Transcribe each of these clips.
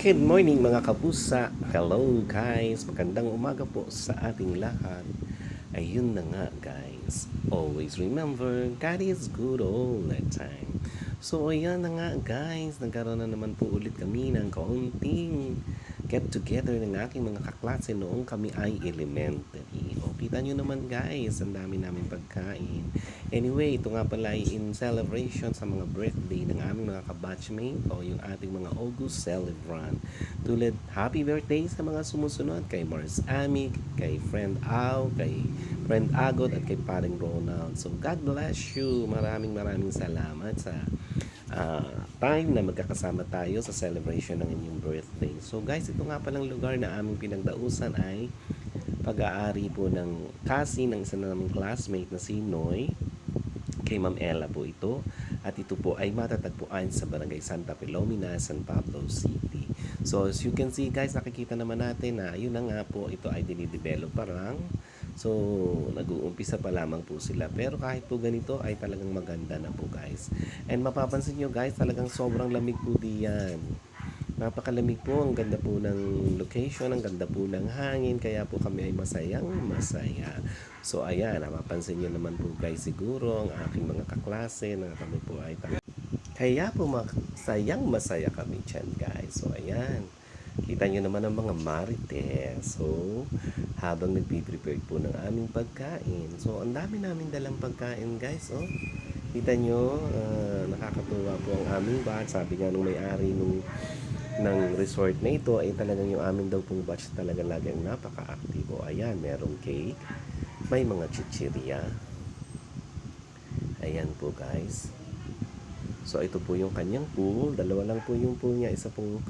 Good morning mga kapusa. Hello guys. Magandang umaga po sa ating lahat. Ayun na nga guys. Always remember, God is good all the time. So ayan na nga guys. Nagkaroon na naman po ulit kami ng kaunting get together ng aking mga kaklase noong kami ay elementary. O kita nyo naman guys, ang dami namin pagkain. Anyway, ito nga pala ay in celebration sa mga birthday ng aming mga kabatchmate o yung ating mga August celebrant. Tulad, happy birthday sa mga sumusunod kay Mars Amig, kay Friend Au, kay Friend Agot at kay Paring Ronald. So God bless you. Maraming maraming salamat sa ah, time na magkakasama tayo sa celebration ng inyong birthday. So guys, ito nga palang lugar na aming pinagdausan ay pag-aari po ng kasi ng isa na naming classmate na si Noy kay Ma'am Ella po ito at ito po ay matatagpuan sa Barangay Santa Filomena, San Pablo City. So as you can see guys, nakikita naman natin na yun na nga po ito ay dinidevelop pa lang. So nag-uumpisa pa lamang po sila pero kahit po ganito ay talagang maganda na po guys. And mapapansin nyo guys, talagang sobrang lamig po diyan. Napakalamig po, ang ganda po ng location, ang ganda po ng hangin, kaya po kami ay masayang masaya. So ayan, napapansin nyo naman po guys siguro ang aking mga kaklase na kami po ay talaga. Kaya po masayang masaya kami dyan guys. So ayan, kita nyo naman ang mga marites. So habang nagpiprepare po ng aming pagkain. So ang dami namin dalang pagkain guys. Oh. Kita nyo, ah, nakakatuwa po ang aming batch. Sabi nga nung may-ari nung ng resort na ito ay talagang yung amin daw pong batch talaga laging napaka-aktibo. Ayan, merong cake, may mga chichirya. Ayan po guys. So ito po yung kanyang pool. Dalawa lang po yung pool niya. Isa pong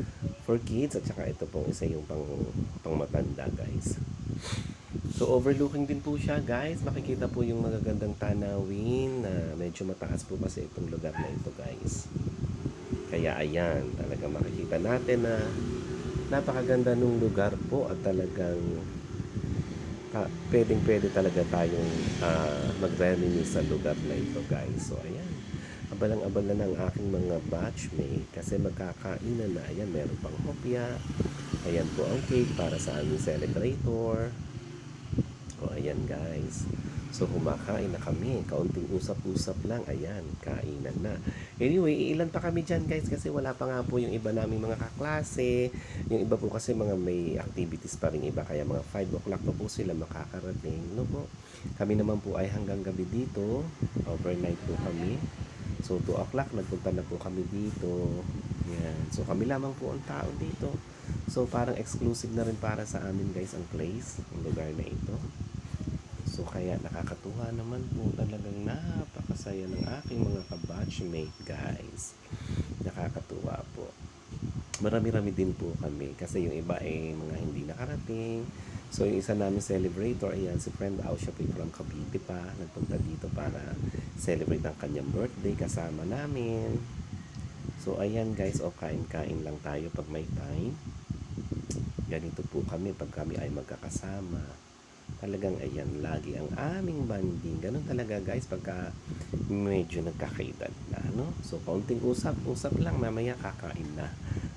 for kids at saka ito pong isa yung pang, pang matanda guys. So overlooking din po siya guys. Makikita po yung magagandang tanawin na medyo mataas po kasi itong lugar na ito guys. Kaya ayan, talaga makikita natin na napakaganda nung lugar po at talagang pa, pwedeng pwede talaga tayong uh, mag-reminisce sa lugar na ito guys. So ayan, abalang-abala ng aking mga batchmate kasi magkakainan na. Ayan, meron pang hopya. Ayan po ang cake para sa aming celebrator. O ayan guys. So kumakain na kami. Kaunting usap-usap lang. Ayan, kainan na. Anyway, ilan pa kami dyan guys kasi wala pa nga po yung iba naming mga kaklase. Yung iba po kasi mga may activities pa rin iba. Kaya mga 5 o'clock pa po sila makakarating. No po? Kami naman po ay hanggang gabi dito. Overnight po kami. So 2 o'clock nagpunta na po kami dito. Yan. So kami lamang po ang tao dito. So parang exclusive na rin para sa amin guys ang place, ang lugar na ito. So kaya nakakatuwa naman po talagang napakasaya ng aking mga kabatchmate guys. Nakakatuwa po. Marami-rami din po kami kasi yung iba ay mga hindi nakarating. So yung isa namin celebrator, ayan si friend Au, siya po from Cavite pa. Nagpunta dito para celebrate ang kanyang birthday kasama namin. So ayan guys, o kain-kain lang tayo pag may time. Ganito po kami pag kami ay magkakasama talagang ayan lagi ang aming banding. Ganun talaga guys pagka medyo nagkakaedad na no? So kaunting usap usap lang mamaya kakain na.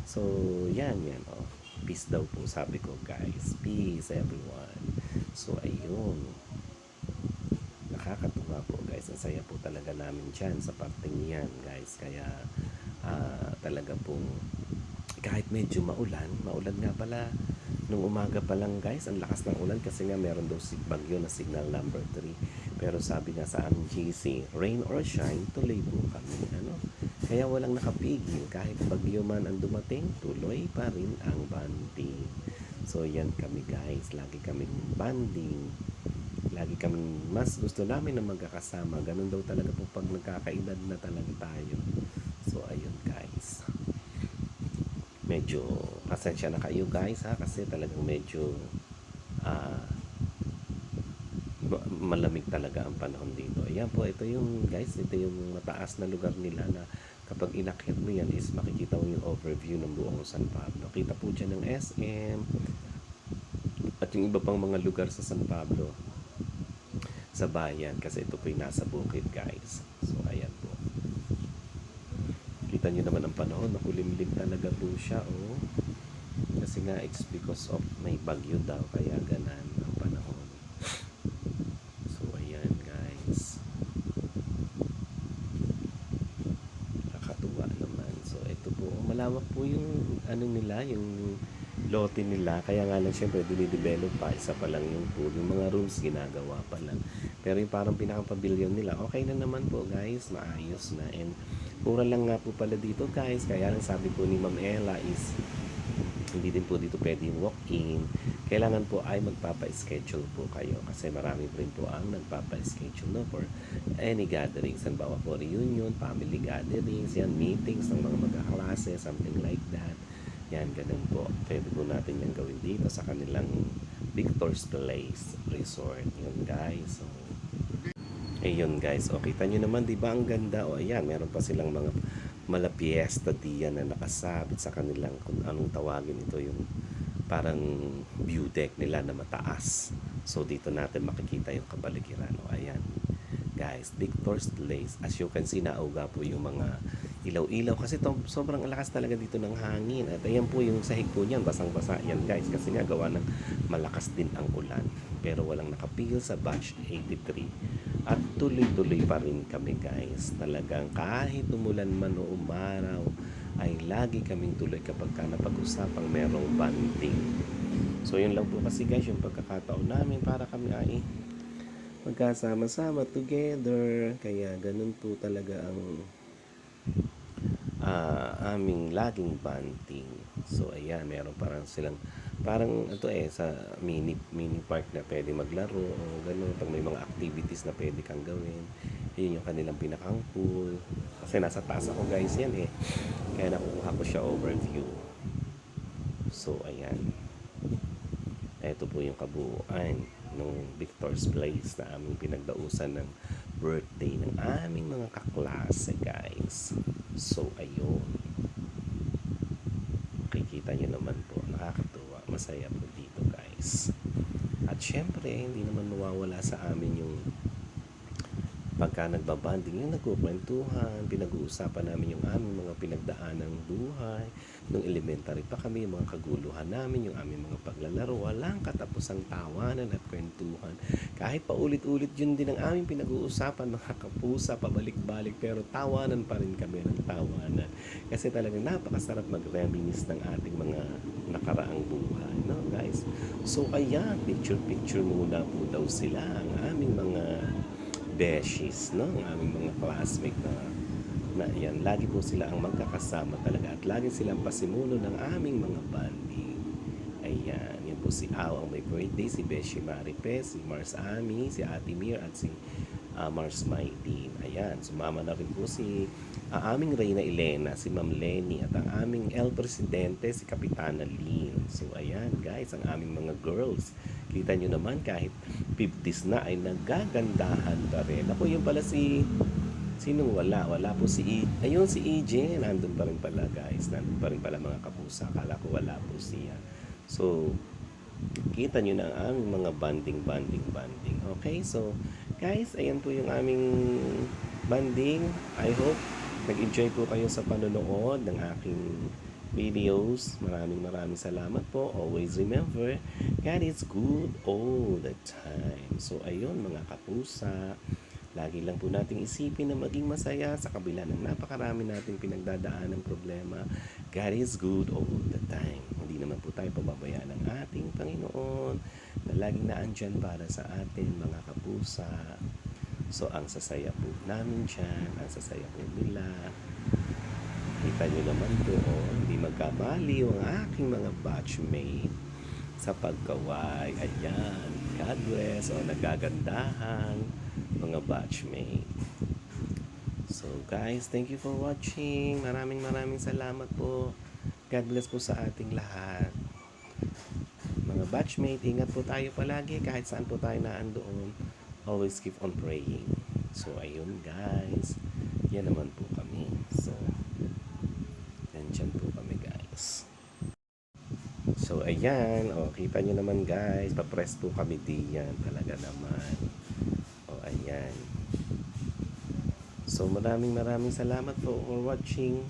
So yan yan oh. Peace daw po sabi ko guys. Peace everyone. So ayun. Nakakatuwa po guys. Ang saya po talaga namin dyan sa parting yan guys. Kaya ah, talaga pong kahit medyo maulan maulan nga pala nung umaga pa lang guys, ang lakas ng ulan kasi nga meron daw si bagyo na signal number 3. Pero sabi nga sa aming GC, rain or shine, tuloy po kami. Ano? Kaya walang nakapigil. Kahit bagyo man ang dumating, tuloy pa rin ang banding. So yan kami guys, lagi kaming banding. Lagi kami mas gusto namin na magkakasama. Ganun daw talaga po pag nagkakaedad na talaga tayo. So ayun guys medyo pasensya na kayo guys ha kasi talagang medyo ma- malamig talaga ang panahon dito. Ayan po, ito yung guys, ito yung mataas na lugar nila na kapag inakyat mo yan is makikita mo yung overview ng buong San Pablo. Kita po dyan ng SM at yung iba pang mga lugar sa San Pablo sa bayan kasi ito po yung nasa bukid guys. So ayan. Kita nyo naman ang panahon, makulimlim talaga po siya. Oh. Kasi nga, it's because of may bagyo daw, kaya ganan ang panahon. So, ayan guys. Nakakatuwa naman. So, ito po, malawak po yung ano nila, yung lote nila. Kaya nga lang, syempre, dinidevelop pa. Isa pa lang yung pool. Yung mga rooms, ginagawa pa lang. Pero yung parang pinaka-pavilion nila, okay na naman po guys. Maayos na. And mura lang nga po pala dito guys. Kaya lang sabi po ni Ma'am Ella is hindi din po dito pwede walk-in. Kailangan po ay magpapa-schedule po kayo kasi marami rin po ang nagpapa-schedule no, for any gatherings. Halimbawa po reunion, family gatherings, yan, meetings ng mga magkaklase, something like that. Yan, ganun po. Pwede po natin yan gawin dito sa kanilang Victor's Place Resort. Yun guys. So, Ayun guys, o kita nyo naman, di ba ang ganda? O ayan, meron pa silang mga malapiesta diyan na nakasabit sa kanilang kung anong tawagin ito yung parang view deck nila na mataas. So dito natin makikita yung kabalikiran. O ayan, guys, Victor's Place. As you can see, nauga po yung mga ilaw-ilaw kasi to, sobrang lakas talaga dito ng hangin. At ayan po yung sahig po niyan, basang-basa yan guys kasi nga gawa ng malakas din ang ulan. Pero walang nakapigil sa batch 83. At tuloy-tuloy pa rin kami guys. Talagang kahit umulan man o umaraw, ay lagi kaming tuloy kapag ka napag-usapang merong banding. So yun lang po kasi guys yung pagkakataon namin para kami ay magkasama-sama together. Kaya ganun po talaga ang ah, aming laging banting. So ayan, meron parang silang parang ito eh sa mini mini park na pwede maglaro o ganun pag may mga activities na pwede kang gawin. Yun yung kanilang pinakang pool. Kasi nasa taas ako guys yan eh. Kaya nakukuha ko siya overview. So ayan. Ito po yung kabuuan ng Victor's Place na aming pinagdausan ng birthday ng aming mga kaklase guys. So ayun. Makikita nyo naman po, nakakatuwa, masaya po dito guys. At syempre, hindi naman mawawala sa amin yung pagka nagbabanding, yung nagkukwentuhan, pinag-uusapan namin yung aming mga pinagdaanang buhay, nung elementary pa kami, yung mga kaguluhan namin, yung aming mga paglalaro, walang katapusang tawanan at kwentuhan. Kahit paulit-ulit yun din ang aming pinag-uusapan, mga kapusa, pabalik-balik, pero tawanan pa rin kami ng tawanan. Kasi talagang napakasarap mag-reminisce ng ating mga nakaraang buhay, no guys? So kaya, picture-picture muna po daw sila, ang aming mga beshies, no? Ang aming mga classmate na na yan, lagi po sila ang magkakasama talaga at lagi silang pasimuno ng aming mga banding. Ayan, yan po si Aw ang may birthday, si Beshi Maripe, si Mars Ami, si Ate Mir at si ah, Mars Maidin. Ayan, sumama na rin po si ah, aming Reyna Elena, si Ma'am Lenny at ang aming El Presidente, si Kapitana Lynn. So ayan guys, ang aming mga girls. Kita nyo naman kahit 50s na ay nagagandahan pa rin. Ako yung pala si Sinong wala? Wala po si E. Ayun si EJ. Nandun pa rin pala guys. Nandun pa rin pala mga kapusa. Akala ko wala po siya. So, kita nyo na ang aming mga banding, banding, banding. Okay? So, guys, ayan po yung aming banding. I hope nag-enjoy po kayo sa panonood ng aking videos. Maraming maraming salamat po. Always remember, God is good all the time. So, ayun mga kapusa. Lagi lang po nating isipin na maging masaya sa kabila ng napakarami nating pinagdadaan ng problema. God is good all the time. Naman po tayo pababayaan ng ating Panginoon na laging naandyan para sa atin mga kapusa. So, ang sasaya po namin dyan, ang sasaya po nila. Kita nyo naman po, oh, hindi magkamali ang aking mga batchmate sa pagkaway. Ayan, God bless. O, nagagandahan mga batchmate. So guys, thank you for watching. Maraming maraming salamat po. God bless po sa ating lahat. Mga batchmate, ingat po tayo palagi kahit saan po tayo naandoon. Always keep on praying. So ayun guys. Yan naman po kami. So, nandyan po kami guys. So ayan, o kita nyo naman guys, papress po kami diyan talaga naman. O ayan. So maraming maraming salamat po for watching.